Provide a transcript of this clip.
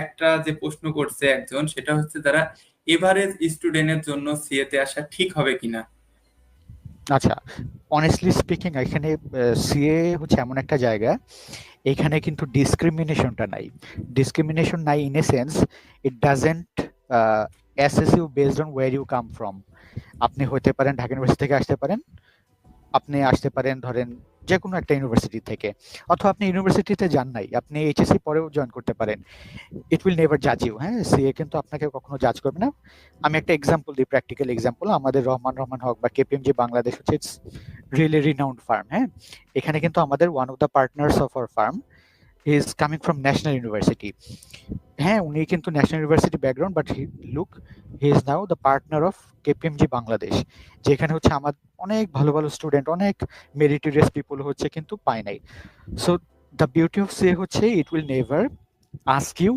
একটা যে প্রশ্ন করছে একজন, সেটা হচ্ছে তারা এভারেজ স্টুডেন্টের জন্য সিএ তে আসা ঠিক হবে কিনা? আচ্ছা অনেস্টলি স্পিকিং এখানে সিএ হচ্ছে এমন একটা জায়গা, এখানে কিন্তু ডিসক্রিমিনেশনটা নাই। ডিসক্রিমিনেশন নাই in a sense it doesn't assess you based on where you come from আপনি হতে পারেন, ঢাকা ইউনিভার্সিটি থেকে আসতে পারেন, আপনি আসতে পারেন, ধরেন যে কোনো একটা ইউনিভার্সিটি থেকে, অথবা আপনি ইউনিভার্সিটিতে যান নাই, আপনি এইচএসসি পরেও জয়েন করতে পারেন ইট উইল নেভার জাজ ইউ হ্যাঁ সিএ কিন্তু আপনাকে কখনো জাজ করবে না। আমি একটা এক্সাম্পল দিই প্র্যাকটিক্যাল এক্সাম্পল আমাদের রহমান রহমান হক বা কেপিএমজি বাংলাদেশ হচ্ছে ইটস রিয়েলি রিনাউন্ড ফার্ম হ্যাঁ এখানে কিন্তু আমাদের one of the partners of our firm is coming from national university হ্যাঁ উনি কিন্তু national university background but look he is now the partner of KPMG Bangladesh যেখানে হচ্ছে আমার অনেক ভালো ভালো স্টুডেন্ট অনেক মেরিটোরিয়াস পিপল হচ্ছে কিন্তু পায় নাই। So the beauty of say হচ্ছে it will never ask you